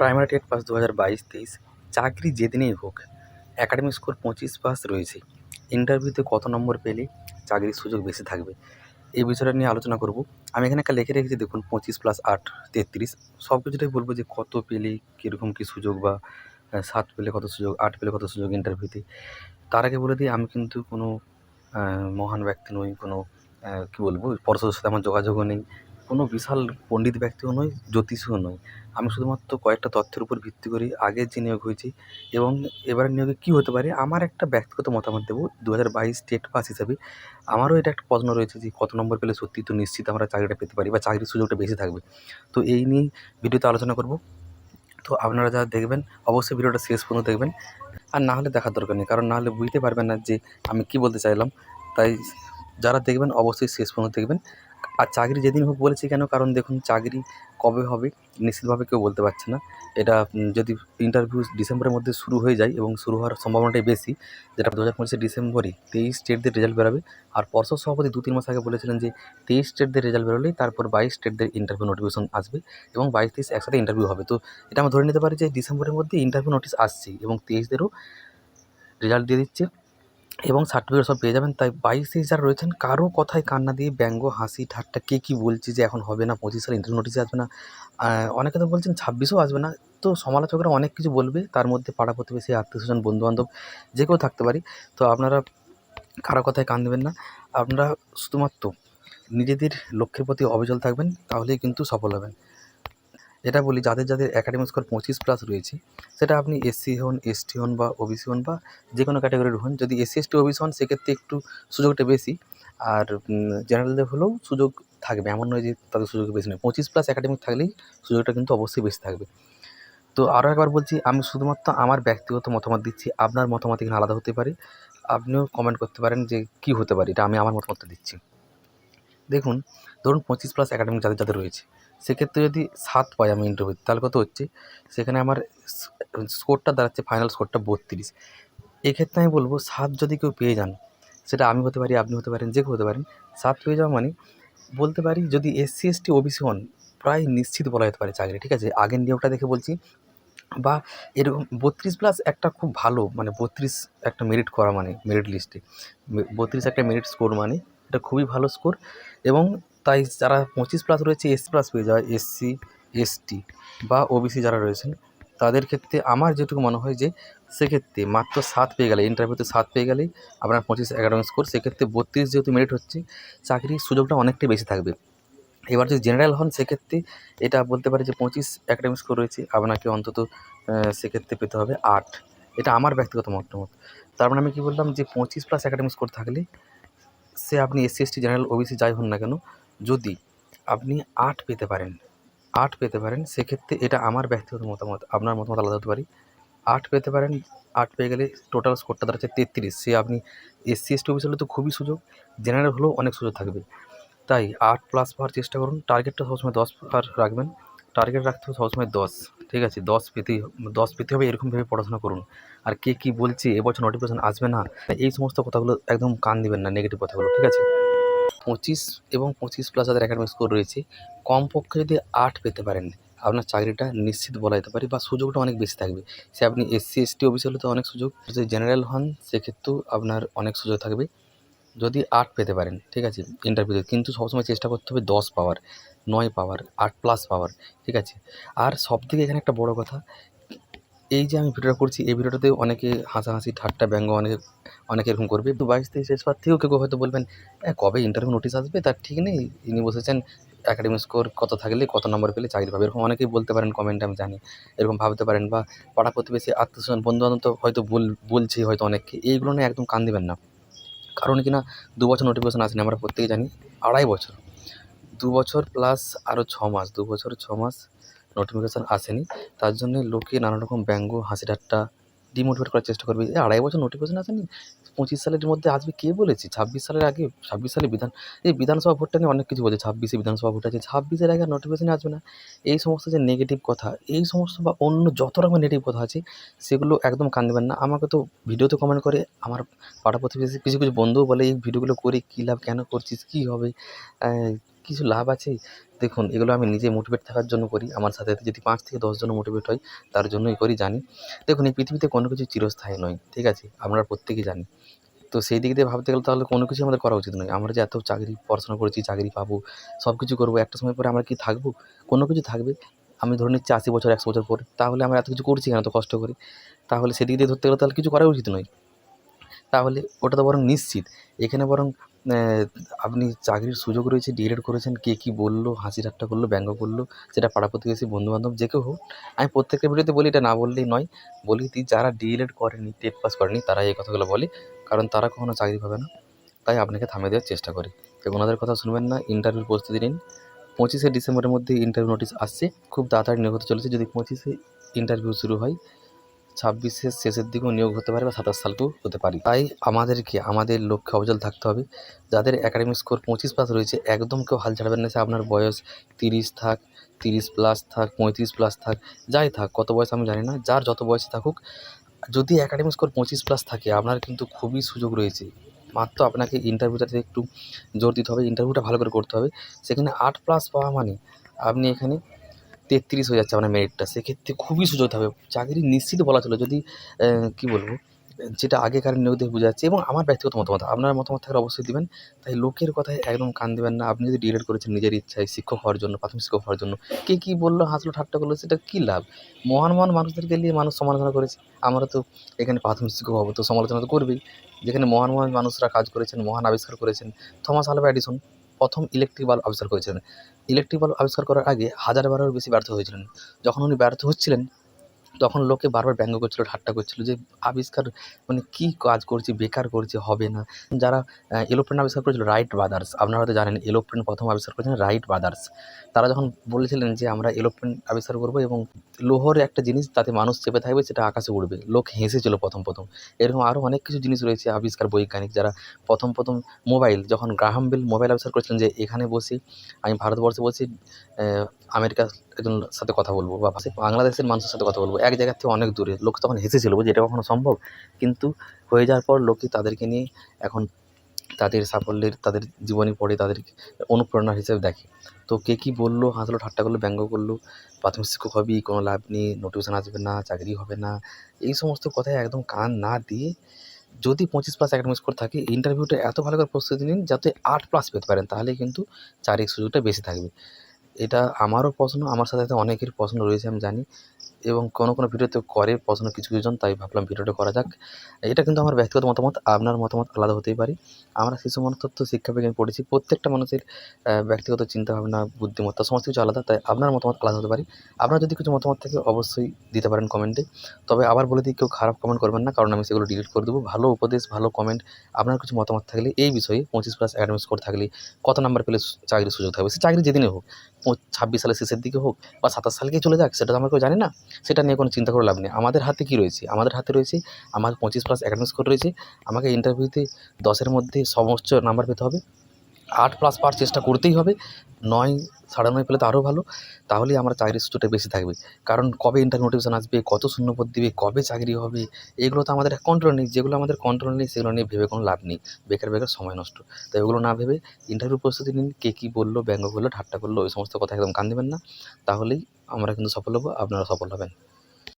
Primary TET pass দু হাজার বাইশ, তেইশ। চাকরি যেদিনেই হোক অ্যাকাডেমিক স্কোর পঁচিশ পাস রয়েছে। ইন্টারভিউতে কত নম্বর পেলে চাকরির সুযোগ বেশি থাকবে? এই বিষয়টা নিয়ে আলোচনা করব। আমি এখানে একটা লিখে রেখেছি, দেখুন, পঁচিশ প্লাস আট, তেত্রিশ। সব কিছুটাই বলব যে কত পেলে, কীরকম কী সুযোগ বা সাত পেলে কত সুযোগ, আট পেলে কত সুযোগ ইন্টারভিউতে তার আগে বলে দিই, আমি কিন্তু কোনো মহান ব্যক্তি নই, কোনো কী বলব পরশুর সাথে আমার যোগাযোগও নেই। কোনো বিশাল পণ্ডিত ব্যক্তিও নই, জ্যোতিষীও নই। আমি শুধুমাত্র কয়েকটা তথ্যের উপর ভিত্তি করে আগে যে নিয়োগ হয়েছি এবং এবারের নিয়োগে কী হতে পারে, আমার একটা ব্যক্তিগত মতামত দেবো। দু হাজার বাইশ স্টেট পাস হিসাবে আমারও এটা একটা প্রশ্ন রয়েছে যে কত নম্বর পেলে সত্যি তো নিশ্চিত আমরা চাকরিটা পেতে পারি বা চাকরির সুযোগটা বেশি থাকবে। তো এই নিয়ে ভিডিওতে আলোচনা করব। তো আপনারা যারা দেখবেন, অবশ্যই ভিডিওটা শেষ পর্যন্ত দেখবেন। আর না হলে দেখার দরকার নেই, কারণ না হলে বুঝতে পারবেন না যে আমি কী বলতে চাইলাম। তাই যারা দেখবেন, অবশ্যই শেষ পর্যন্ত দেখবেন। আর চাকরি যেদিন হোক বলেছি কেন? কারণ দেখুন, চাকরি কবে হবে নিশ্চিতভাবে কেউ বলতে পারছে না। এটা যদি ইন্টারভিউ ডিসেম্বরের মধ্যে শুরু হয়ে যায় এবং শুরু হওয়ার সম্ভাবনাটাই বেশি, যেটা দু হাজার পঁচিশে ডিসেম্বরই তেইশ স্টেটদের রেজাল্ট বেরোবে। আর পর্ষদ সভাপতি দু তিন মাস আগে বলেছিলেন যে, তেইশ স্টেটদের রেজাল্ট বেরোলেই তারপর বাইশ স্টেটদের ইন্টারভিউ নোটিফিকেশন আসবে এবং বাইশ, তেইশ একসাথে ইন্টারভিউ হবে। তো এটা আমরা ধরে নিতে পারি যে, ডিসেম্বরের মধ্যে ইন্টারভিউ নোটিশ আসছে এবং তেইশদেরও রেজাল্ট দিয়ে দিচ্ছে। এবং সার্টিফিকেট সব পেয়ে যাবেন। তাই বাইশ তেইশ যারা রয়েছেন, কারও কথায় কান্না দিয়ে ব্যঙ্গ, হাসি, ঠাট্টা, কে কী বলছে যে এখন হবে না, পঁচিশ সালে ইন্টারভিউ নোটিশে আসবে না অনেকে তো বলছেন ছাব্বিশেও আসবে না। তো সমালোচকরা অনেক কিছু বলবে, তার মধ্যে পাড়া প্রতিবেশী, আত্মীয় স্বজন, বন্ধুবান্ধব, যে কেউ থাকতে পারি। তো আপনারা কারও কথায় কান দেবেন না। আপনারা শুধুমাত্র নিজেদের লক্ষ্যের প্রতি অবিচল থাকবেন, তাহলেই কিন্তু সফল হবেন। এটা বলি যাদের যাদের একাডেমিক স্কোর পঁচিশ প্লাস রয়েছে, সেটা আপনি এসসি হন এসটি হন বা ওবিসি হন বা যে কোনো ক্যাটাগরির হন, যদি এসসি এসটি ওবিসি হন, সেক্ষেত্রে একটু সুযোগটা বেশি। আর জেনারেলদের হলেও সুযোগ থাকবে। এমন নয় যে তাদের সুযোগ বেশি নয়। পঁচিশ প্লাস একাডেমিক থাকলেই সুযোগটা কিন্তু অবশ্যই বেশি থাকবে। তো আরও একবার বলছি, আমি শুধুমাত্র আমার ব্যক্তিগত মতামত দিচ্ছি। আপনার মতামত এখানে আলাদা হতে পারে। আপনিও কমেন্ট করতে পারেন যে কী হতে পারে। এটা আমি আমার মতামতটা দিচ্ছি। দেখুন, ধরুন পঁচিশ প্লাস একাডেমিক যাদের যাদের রয়েছে, সেক্ষেত্রে যদি সাত পাই আমি ইন্টারভিউ তাহলে কত হচ্ছে? সেখানে আমার স্কোরটা দাঁড়াচ্ছে ফাইনাল স্কোরটা বত্রিশ। এক্ষেত্রে আমি বলব, সাত যদি কেউ পেয়ে যান, সেটা আমি হতে পারি, আপনি হতে পারেন, যে কেউ হতে পারেন, সাত পেয়ে যাওয়া মানে বলতে পারি, যদি এসসি এসটি ওবিসি হন, প্রায় নিশ্চিত বলা যেতে পারে চাকরি, ঠিক আছে? আগের নিয়োগটা দেখে বলছি, বা এরকম বত্রিশ প্লাস একটা খুব ভালো মানে বত্রিশ একটা মেরিট করা মানে মেরিট লিস্টে বত্রিশ একটা মেরিট স্কোর মানে এটা খুবই ভালো স্কোর এবং তাই যারা পঁচিশ প্লাস রয়েছে এস প্লাস পেয়ে যায় এসসি এসটি বা ওবিসি যারা রয়েছেন, তাদের ক্ষেত্রে আমার যেটুকু মনে হয় যে সেক্ষেত্রে মাত্র সাত পেয়ে গেলে ইন্টারভিউতে সাত পেয়ে গেলেই আপনার পঁচিশ একাডেমিক স্কোর সেক্ষেত্রে বত্রিশ যেহেতু মেরিট হচ্ছে, চাকরির সুযোগটা অনেকটাই বেশি থাকবে। এবার যদি জেনারেল হন, সেক্ষেত্রে এটা বলতে পারে যে পঁচিশ একাডেমিক স্কোর রয়েছে, আপনাকে অন্তত সেক্ষেত্রে পেতে হবে আট। এটা আমার ব্যক্তিগত মতামত। তার মানে আমি কী বললাম যে পঁচিশ প্লাস একাডেমিক স্কোর থাকলে সে আপনি এসসি এসটি জেনারেল ওবিসি যাই হন না কেন, যদি আপনি আট পেতে পারেন, আট পেতে পারেন, সেক্ষেত্রে এটা আমার ব্যক্তিগত মতামত, আপনার মতামত আলাদা হতে পারি। আট পেতে পারেন, আট পেয়ে গেলে টোটাল স্কোরটা দাঁড়াচ্ছে তেত্রিশ। সে আপনি এসসি এসটি ওবিসি হলে তো খুবই সুযোগ জেনারেল হলেও অনেক সুযোগ থাকবে। তাই আট প্লাস পাওয়ার চেষ্টা করুন টার্গেটটা সবসময় দশ পার রাখবেন। টার্গেট রাখতে হবে সবসময় দশ, ঠিক আছে? দশ পেতেই দশ পেতে হবে এরকমভাবে পড়াশোনা করুন। আর কে কী বলছে এবছর নোটিফিকেশন আসবে না, এই সমস্ত কথাগুলো একদম কান দিবেন না নেগেটিভ কথাগুলো, ঠিক আছে? পঁচিশ এবং পঁচিশ প্লাস যাদের একাডেমিক স্কোর রয়েছে, কমপক্ষে যদি আট পেতে পারেন, আপনার চাকরিটা নিশ্চিত বলা যেতে পারে বা সুযোগটা অনেক বেশি থাকবে। সে আপনি এসসি এসটি অফিস হলে তো অনেক সুযোগ। যদি জেনারেল হন, সেক্ষেত্রেও আপনার অনেক সুযোগ থাকবে। যদি আট পেতে পারেন, ঠিক আছে ইন্টারভিউতে কিন্তু সবসময় চেষ্টা করতে হবে দশ পাওয়ার। নয় পাওয়ার আট প্লাস পাওয়ার ঠিক আছে? আর সবথেকে এখানে একটা বড় কথা এই যে আমি ভিডিওটা করছি এই ভিডিওটাতে অনেকে হাসাহাসি ঠাট্টা ব্যঙ্গ অনেকে অনেকে এরকম করবে। তো বাইশ তেইশ পার থেকেও কেউ হয়তো বলবেন "এ, কবে ইন্টারভিউ নোটিশ আসবে? তার ঠিক নেই। ইনি বসেছেন একাডেমিক স্কোর কত থাকলে কত নম্বর পেলে চাকরি পাবে? এরকম অনেকেই বলতে পারেন কমেন্টে আমি জানি। এরকম ভাবতে পারেন বা পাড়া প্রতিবেশী আত্মীয় বন্ধু বান্ধব তো হয়তো বল বলছি হয়তো অনেককে। এইগুলো নিয়ে একদম কান দিবেন না। কারণ কি না দু বছর নোটিফিকেশন আসেনি আমরা প্রত্যেকে জানি আড়াই বছর। দু বছর প্লাস আরও ছ মাস, দু বছর ছ মাস নোটিফিকেশান আসেনি। তার জন্যে লোকে নানা রকম ব্যঙ্গ, হাসি ঠাট্টা ডিমোটিভেট করার চেষ্টা করবে। এই আড়াই বছর নোটিফিকেশান আসেনি? পঁচিশ সালের মধ্যে আসবে কে বলেছে? ছাব্বিশ সালের আগে, ছাব্বিশ সালে বিধান, এই বিধানসভা ভোটটা নিয়ে অনেক কিছু বলছে। ছাব্বিশে বিধানসভা ভোট আছে, ছাব্বিশের আগে নোটিফিকেশান আসবে না। এই সমস্ত যে নেগেটিভ কথা, এই সমস্ত বা অন্য যত রকমের নেগেটিভ কথা আছে, সেগুলো একদম কান দেবেন না। আমাকে তো ভিডিওতে কমেন্ট করে, আমার পাড়া প্রতিবেশী, কিছু কিছু বন্ধুও বলে, এই ভিডিওগুলো করে কী লাভ, কেন করছিস, কী হবে? কিছু লাভ আছে? দেখুন, এগুলো আমি নিজে মোটিভেট থাকার জন্য করি। আমার সাথে যদি পাঁচ থেকে দশজন মোটিভেট হয়, তার জন্যই করি, জানি। দেখুন, এই পৃথিবীতে কোনো কিছু চিরস্থায়ী নয়, ঠিক আছে? আমরা প্রত্যেকেই জানি। তো সেই দিক দিয়ে ভাবতে গেলে তাহলে কোনো কিছু আমাদের করা উচিত নয়। আমরা যে এত চাকরি, পড়াশোনা করেছি, চাকরি পাবো সব কিছু করব, একটা সময় পরে আমরা কি থাকব? কোনো কিছু থাকবে। আমি ধরে নিচ্ছি আশি বছর, একশো বছর পরে। তাহলে আমরা এত কিছু করছি কেন, এত কষ্ট করে? তাহলে সেদিক দিয়ে ধরতে গেলে তাহলে কিছু করা উচিত নয়। তাহলে ওটা তো বরং নিশ্চিত। এখানে বরং আপনি চাকরির সুযোগ রয়েছে, ডিএলএড করেছেন, কে কী বলল, হাসি ঠাট্টা করল, ব্যঙ্গ করল, সেটা পাড়া প্রতিবেশী বন্ধুবান্ধব, যে কেউ হোক। আমি প্রত্যেকটা ভিডিওতে বলি, এটা না বললেই নয়, বলি কি যারা ডিএলএড করেনি, টেট পাস করেনি তারা এই কথাগুলো বলে, কারণ তারা কখনো চাকরি পাবে না। তাই আপনাকে থামিয়ে দেওয়ার চেষ্টা করি। তো ওনাদের কথা শুনবেন না, ইন্টারভিউর প্রস্তুতি নিন। পঁচিশে ডিসেম্বরের মধ্যে ইন্টারভিউ নোটিশ আসছে, খুব তাড়াতাড়ি নিয়োগ চলেছে, যদি পঁচিশে ইন্টারভিউ শুরু হয় ছাব্বিশের শেষের দিকেও নিয়োগ হতে পারে বা সাতাশ সালকেও হতে পারে। তাই আমাদেরকে, আমাদের লক্ষ্যে অবিচল থাকতে হবে। যাদের একাডেমিক স্কোর পঁচিশ পাস রয়েছে, একদম কেউ হাল ছাড়বেন না। সে আপনার বয়স তিরিশ থাক, তিরিশ প্লাস থাক, পঁয়ত্রিশ প্লাস থাক, যাই থাক, কত বয়স আমি জানি না। যার যত বয়সে থাকুক, যদি একাডেমিক স্কোর পঁচিশ প্লাস থাকে, আপনার কিন্তু খুবই সুযোগ রয়েছে। মাত্র আপনাকে ইন্টারভিউটাতে একটু জোর দিতে হবে ইন্টারভিউটা ভালো করে করতে হবে। সেখানে আট প্লাস পাওয়া মানে আপনি এখানে তেত্রিশ হয়ে যাচ্ছে আপনার মেরিটটা সেক্ষেত্রে খুবই সুযোগ হবে চাকরি নিশ্চিত বলা চলে, যদি কী বলব, যেটা আগেকার নিয়োগ দেখে বোঝা যাচ্ছে এবং আমার ব্যক্তিগত মতামত, আপনার মতামত থাকলে অবশ্যই দিবেন। তাই লোকের কথায় একদম কান দেবেন না। আপনি যদি ডিএলএড করেছেন নিজের ইচ্ছায় শিক্ষক হওয়ার জন্য, প্রাথমিক শিক্ষক হওয়ার জন্য, কে কী বলল, হাসলো, ঠাট্টা করল, সেটা কী লাভ? মহান মহান মানুষদেরকে নিয়ে মানুষ সমালোচনা করেছে। আমরা তো এখানে প্রাথমিক শিক্ষক হব, তো সমালোচনা তো করবেই। যেখানে মহান মহান মানুষরা কাজ করেছেন, মহান আবিষ্কার করেছেন, থমাস আলভা এডিসন প্রথম ইলেকট্রিক বাল্ব আবিষ্কার করেছিলেন। ইলেকট্রিক বাল্ব আবিষ্কার করার আগে হাজার বারেরও বেশি ব্যর্থ হয়েছিলেন। যখন উনি ব্যর্থ হচ্ছিলেন তখন লোকে বারবার ব্যঙ্গ করছিল, ঠাট্টা করছিল যে, আবিষ্কার মানে কী কাজ করছে, বেকার করছে, হবে না। যারা এরোপ্লেন আবিষ্কার করেছিল, রাইট ব্রাদার্স, আপনারা হয়তো জানেন এরোপ্লেন প্রথম আবিষ্কার করেছিলেন রাইট ব্রাদার্স। তারা যখন বলেছিলেন যে, আমরা এরোপ্লেন আবিষ্কার করব এবং লোহর একটা জিনিস তাতে মানুষ চেপে থাকবে, সেটা আকাশে উড়বে। লোক হেসেছিল প্রথম প্রথম। এরকম আরও অনেক কিছু জিনিস রয়েছে আবিষ্কার বৈজ্ঞানিক, যারা প্রথম প্রথম মোবাইল, যখন গ্রাহাম বেল মোবাইল আবিষ্কার করেছিলেন যে, এখানে বসে, আমি ভারতবর্ষে বসে আমেরিকার একজন সাথে কথা বলব, বা বাংলাদেশের মানুষের সাথে কথা বলব। এক জায়গার থেকে অনেক দূরে। লোক তখন হেসেছিল যে এটা কখনো সম্ভব। কিন্তু হয়ে যাওয়ার পর লোকে তাদেরকে নিয়ে এখন তাদের সাফল্যের, তাদের জীবনী পড়ে তাদের অনুপ্রেরণা হিসেবে দেখে। তো কে কী বলল হাসলো ঠাট্টা করল, ব্যঙ্গ করল, প্রাথমিক শিক্ষক হবি, কোনো লাভ নেই নোটিফিকেশন আসবে না, চাকরি হবে না, এই সমস্ত কথায় একদম কান না দিয়ে যদি পঁচিশ প্লাস একাডেমিক স্কোর থাকে ইন্টারভিউটা এত ভালো করে প্রস্তুতি নিন যাতে আট প্লাস পেতে পারেন, তাহলে কিন্তু চাকরির সুযোগটা বেশি থাকবে। এটা আমারও প্রশ্ন, আমার সাথে সাথে অনেকের প্রশ্ন রয়েছে, আমি জানি। এবং কোনো কোনো ভিডিওতে করে প্রশ্ন কিছু কিছুজন তাই ভাবলাম ভিডিওটা করা যাক। এটা কিন্তু আমার ব্যক্তিগত মতামত, আপনার মতামত আলাদা হতেই পারে। আমরা শিশু মনস্তত্ত্ব শিক্ষা বিজ্ঞান পড়েছি, প্রত্যেকটা মানুষের ব্যক্তিগত চিন্তাভাবনা বুদ্ধিমত্তা, সমস্ত কিছু আলাদা, তাই আপনার মতামত আলাদা হতে পারে। আপনার যদি কিছু মতামত থাকে, অবশ্যই দিতে পারেন কমেন্টে। তবে আবার বলে দিই, কেউ খারাপ কমেন্ট করবেন না, কারণ আমি সেগুলো ডিলিট করে দেবো। ভালো উপদেশ, ভালো কমেন্ট আপনার কিছু মতামত থাকলে এই বিষয়ে পঁচিশ প্লাস অ্যাকাডেমিক স্কোর থাকলে কত নাম্বার পেলে চাকরির সুযোগ থাকবে? সে চাকরি যেদিনে হোক ছাব্বিশ সালের শেষের দিকে হোক বা সাতাশ সালকেই চলে যাক, সেটা তো আমরা কেউ জানি না। সেটা নিয়ে কোনো চিন্তা করে লাভ নেই। আমাদের হাতে কি রয়েছে? আমাদের হাতে রয়েছে, আমার পঁচিশ প্লাস অ্যাকাডেমিক স্কোর রয়েছে, আমাকে ইন্টারভিউতে দশের মধ্যে সমস্ত নাম্বার পেতে হবে। আট প্লাস পাওয়ার চেষ্টা করতেই হবে। নয়, সাড়ে নয় পেলে তো আরও ভালো। তাহলেই আমার চাকরির সুযোগটা বেশি থাকবে। কারণ কবে ইন্টার নোটিফিকেশন আসবে, কত শূন্যপদ দিবে, কবে চাকরি হবে, এগুলো তো আমাদের কন্ট্রোল নেই। যেগুলো আমাদের কন্ট্রোল নেই, সেগুলো নিয়ে ভেবে কোনো লাভ নেই। বেকার বেকার সময় নষ্ট। তাই ওগুলো না ভেবে ইন্টারভিউ প্রস্তুতি নিন। কে কী বলল, ব্যঙ্গ করল, ঠাট্টা করল, ওই সমস্ত কথা একদম কান দেবেন না। তাহলেই আমরা কিন্তু সফল হব, আপনারা সফল হবেন।